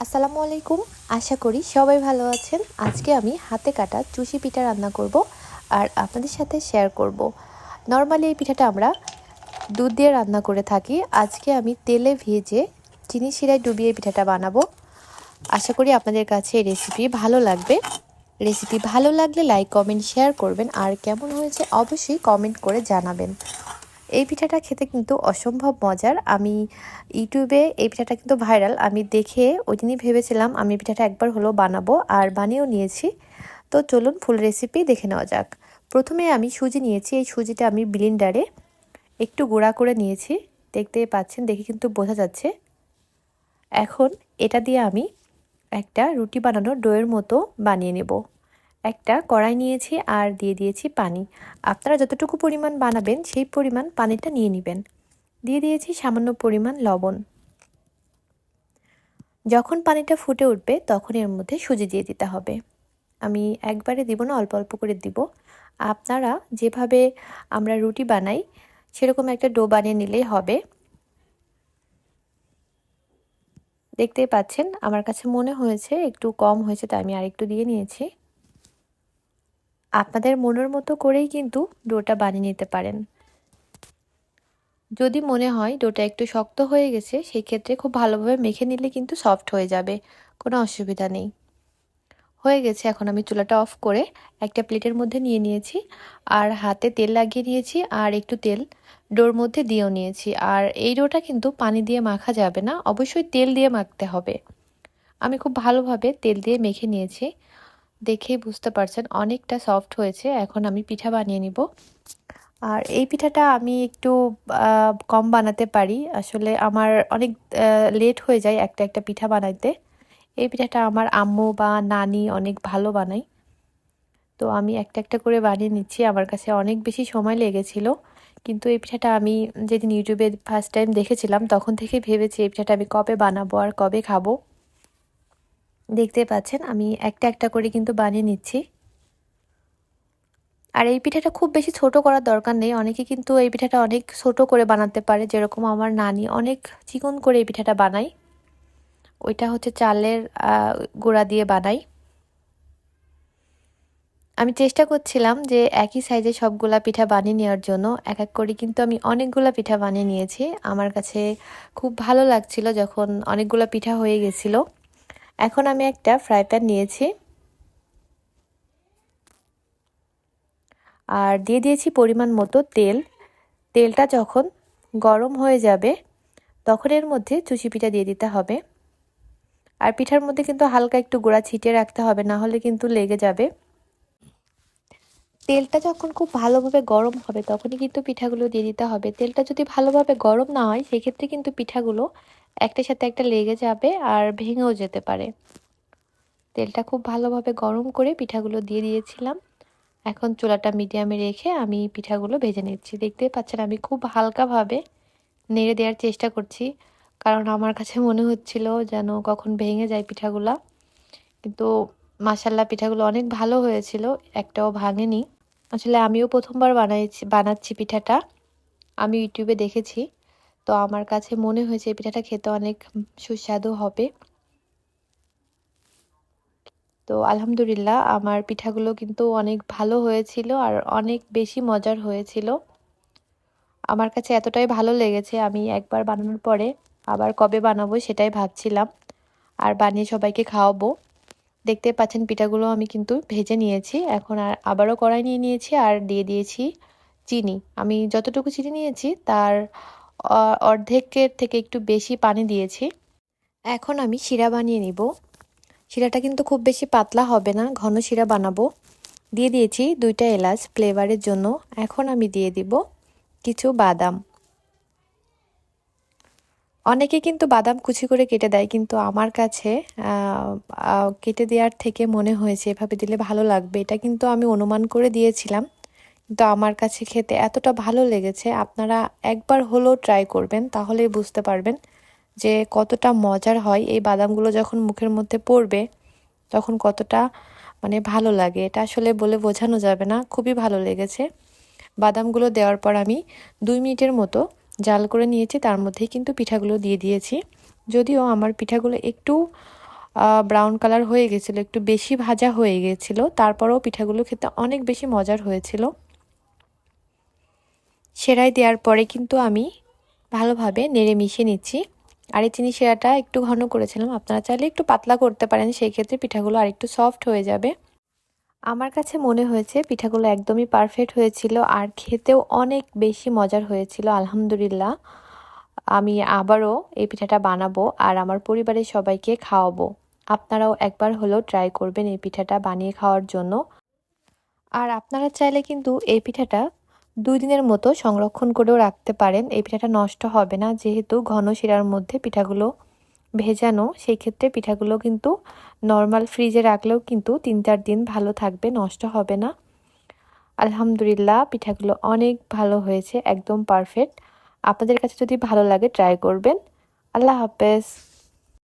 আসসালামু আলাইকুম। আশা করি সবাই ভালো আছেন। আজকে আমি হাতে কাটা চুষি পিঠা রান্না করব আর আপনাদের সাথে শেয়ার করব। নর্মালি এই পিঠাটা আমরা দুধ দিয়ে রান্না করে থাকি। আজকে আমি তেলে ভেজে চিনি শিরায় ডুবিয়ে পিঠাটা বানাবো। আশা করি আপনাদের কাছে এই রেসিপি ভালো লাগবে। রেসিপি ভালো লাগলে লাইক কমেন্ট শেয়ার করবেন। আর কেমন হয়েছে অবশ্যই কমেন্ট করে জানাবেন। এই পিঠাটা খেতে কিন্তু অসম্ভব মজার। আমি ইউটিউবে এই পিঠাটা কিন্তু ভাইরাল। আমি দেখে ওই দিনই ভেবেছিলাম আমি পিঠাটা একবার হলো বানাবো আর বানিয়েও নিয়েছি। তো চলুন ফুল রেসিপি দেখে নেওয়া যাক। প্রথমে আমি সুজি নিয়েছি। এই সুজিটা আমি ব্লিন্ডারে একটু গুঁড়া করে নিয়েছি। দেখতে পাচ্ছেন, দেখে কিন্তু বোঝা যাচ্ছে। এখন এটা দিয়ে আমি একটা রুটি বানানোর ডোয়ের মতো বানিয়ে নেব। একটা কড়াই নিয়েছি আর দিয়ে দিয়েছি পানি। আপনারা যতটুকু পরিমাণ বানাবেন, সেই পরিমাণ পানিটা নিয়ে নেবেন। দিয়ে দিয়েছি সামান্য পরিমাণ লবণ। যখন পানিটা ফুটে উঠবে, তখন এর মধ্যে সুজি দিয়ে দিতে হবে। আমি একবারে দিব না, অল্প অল্প করে দিব। আপনারা যেভাবে আমরা রুটি বানাই, সেরকম একটা ডো বানিয়ে নিলেই হবে। দেখতেই পাচ্ছেন, আমার কাছে মনে হয়েছে, একটু কম হয়েছে, তাই আমি আরেকটু দিয়ে নিয়েছি। আপনাদের মনের মতো করেই কিন্তু ডোটা বানিয়ে নিতে পারেন। যদি মনে হয় ডোটা একটু শক্ত হয়ে গেছে সেই ক্ষেত্রে খুব ভালোভাবে মেখে নিলে কিন্তু সফট হয়ে যাবে, কোনো অসুবিধা নেই। হয়ে গেছে, এখন আমি চুলাটা অফ করে একটা প্লেটের মধ্যে নিয়ে নিয়েছি, আর হাতে তেল লাগিয়ে নিয়েছি, আর একটু তেল ডোর মধ্যে দিয়েও নিয়েছি। আর এই ডোটা কিন্তু পানি দিয়ে মাখা যাবে না, অবশ্যই তেল দিয়ে মাখতে হবে। আমি খুব ভালোভাবে তেল দিয়ে মেখে নিয়েছি। দেখেই বুঝতে পারছেন অনেকটা সফট হয়েছে। এখন আমি পিঠা বানিয়ে নিব। আর এই পিঠাটা আমি একটু কম বানাতে পারি। আসলে আমার অনেক লেট হয়ে যায় একটা একটা পিঠা বানাইতে। এই পিঠাটা আমার আম্মু বা নানি অনেক ভালো বানায়। তো আমি একটা একটা করে বানিয়ে নিচ্ছি। আমার কাছে অনেক বেশি সময় লেগেছিল। কিন্তু এই পিঠাটা আমি যেদিন ইউটিউবে ফার্স্ট টাইম দেখেছিলাম, তখন থেকে ভেবেছি এই পিঠাটা আমি কবে বানাবো আর কবে খাব। দেখতে পাচ্ছেন, আমি একটা একটা করে কিন্তু বানিয়ে নিচ্ছি। আর এই পিঠাটা খুব বেশি ছোট করার দরকার নেই, অনেকে কিন্তু এই পিঠাটা অনেক ছোট করে বানাতে পারে। যেরকম আমার নানি অনেক চিকন করে এই পিঠাটা বানায়। ওইটা হচ্ছে চালের গুঁড়া দিয়ে বানাই আমি চেষ্টা করছিলাম যে একই সাইজে সবগুলা পিঠা বানিয়ে নেওয়ার জন্য। এক এক করে কিন্তু আমি অনেকগুলা পিঠা বানিয়ে নিয়েছি। আমার কাছে খুব ভালো লাগছিল যখন অনেকগুলো পিঠা হয়ে গেছিল। এখন আমি একটা ফ্রাই প্যান নিয়েছি। আর দিয়ে দিয়েছি পরিমাণ মতো তেল। তেলটা যখন গরম হয়ে যাবে, তখন এর মধ্যে চুচি পিঠা দিয়ে দিতে হবে। আর পিঠার মধ্যে কিন্তু হালকা একটু গোড়া ছিটিয়ে রাখতে হবে, না হলে কিন্তু লেগে যাবে। তেলটা যখন খুব ভালোভাবে গরম হবে, তখনই কিন্তু পিঠাগুলো দিয়ে দিতে হবে। তেলটা যদি ভালোভাবে গরম না হয়, সেক্ষেত্রে কিন্তু পিঠাগুলো একটার সাথে একটা লেগে যাবে আর ভেঙেও যেতে পারে। তেলটা খুব ভালোভাবে গরম করে পিঠাগুলো দিয়ে দিয়েছিলাম। এখন চুলাটা মিডিয়ামে রেখে আমি পিঠাগুলো ভেজে নিচ্ছি। দেখতে পাচ্ছেন, আমি খুব হালকাভাবে নেড়ে দেওয়ার চেষ্টা করছি, কারণ আমার কাছে মনে হচ্ছিল যেন কখন ভেঙে যায় পিঠাগুলা। কিন্তু মাসাল্লা পিঠাগুলো অনেক ভালো হয়েছিল, একটাও ভাঙেনি। আসলে আমিও প্রথমবার বানাইছি, বানাচ্ছি পিঠাটা। আমি ইউটিউবে দেখেছি। তো আমার কাছে মনে হয়েছে এই পিঠাটা খেতে অনেক সুস্বাদু হবে। তো আলহামদুলিল্লাহ আমার পিঠাগুলো কিন্তু অনেক ভালো হয়েছিল আর অনেক বেশি মজার হয়েছিল। আমার কাছে এতটাই ভালো লেগেছে আমি একবার বানানোর পরে আবার কবে বানাবো সেটাই ভাবছিলাম। আর বানিয়ে সবাইকে খাওয়াবো। দেখতে পাচ্ছেন পিঠাগুলো আমি কিন্তু ভেজে নিয়েছি। এখন আর আবারও কড়াই নিয়ে নিয়েছি আর দিয়ে দিয়েছি চিনি। আমি যতটুকু চিনি নিয়েছি তার অর্ধেকের থেকে একটু বেশি পানি দিয়েছি। এখন আমি শিরা বানিয়ে নিব। শিরাটা কিন্তু খুব বেশি পাতলা হবে না, ঘন শিরা বানাবো। দিয়ে দিয়েছি দুইটা এলাচ ফ্লেভারের জন্য। এখন আমি দিয়ে দিব কিছু বাদাম। অনেকে কিন্তু বাদাম কুচি করে কেটে দেয়, কিন্তু আমার কাছে কেটে দেওয়ার থেকে মনে হয়েছে, এভাবে দিলে ভালো লাগবে। এটা কিন্তু আমি অনুমান করে দিয়েছিলাম। কিন্তু আমার কাছে খেতে এতটা ভালো লেগেছে, আপনারা একবার হলেও ট্রাই করবেন, তাহলেই বুঝতে পারবেন যে কতটা মজার হয়। এই বাদামগুলো যখন মুখের মধ্যে পড়বে, তখন কতটা মানে ভালো লাগে, এটা আসলে বলে বোঝানো যাবে না, খুবই ভালো লেগেছে। বাদামগুলো দেওয়ার পর আমি দুই মিনিটের মতো জাল করে নিয়েছি, তার মধ্যেই কিন্তু পিঠাগুলো দিয়ে দিয়েছি। যদিও আমার পিঠাগুলো একটু ব্রাউন কালার হয়ে গেছিল, একটু বেশি ভাজা হয়ে গেছিল, তারপরেও পিঠাগুলো খেতে অনেক বেশি মজার হয়েছিল। সেরাই দেওয়ার পরে কিন্তু আমি ভালোভাবে নেড়ে মিশিয়ে নিচ্ছি। আর এই চিনি সেরাটা একটু ঘন করেছিলাম। আপনারা চাইলে একটু পাতলা করতে পারেন, সেই ক্ষেত্রে পিঠাগুলো আর একটু সফট হয়ে যাবে। আমার কাছে মনে হয়েছে পিঠাগুলো একদমই পারফেক্ট হয়েছিল আর খেতেও অনেক বেশি মজার হয়েছিল, আলহামদুলিল্লাহ। আমি আবারও এই পিঠাটা বানাবো আর আমার পরিবারের সবাইকে খাওয়াবো। আপনারাও একবার হলেও ট্রাই করবেন এই পিঠাটা বানিয়ে খাওয়ার জন্য। আর আপনারা চাইলে কিন্তু এই পিঠাটা দুই দিনের মতো সংরক্ষণ করেও রাখতে পারেন। এই পিঠাটা নষ্ট হবে না। যেহেতু ঘন শিরার মধ্যে পিঠাগুলো ভেজানো, সেই ক্ষেত্রে পিঠাগুলো কিন্তু নর্মাল ফ্রিজে রাখলেও কিন্তু তিন চার দিন ভালো থাকবে, নষ্ট হবে না। আলহামদুলিল্লাহ, পিঠাগুলো অনেক ভালো হয়েছে, একদম পারফেক্ট আপনাদের কাছে যদি ভালো লাগে ট্রাই করবেন। আল্লাহ হাফেজ।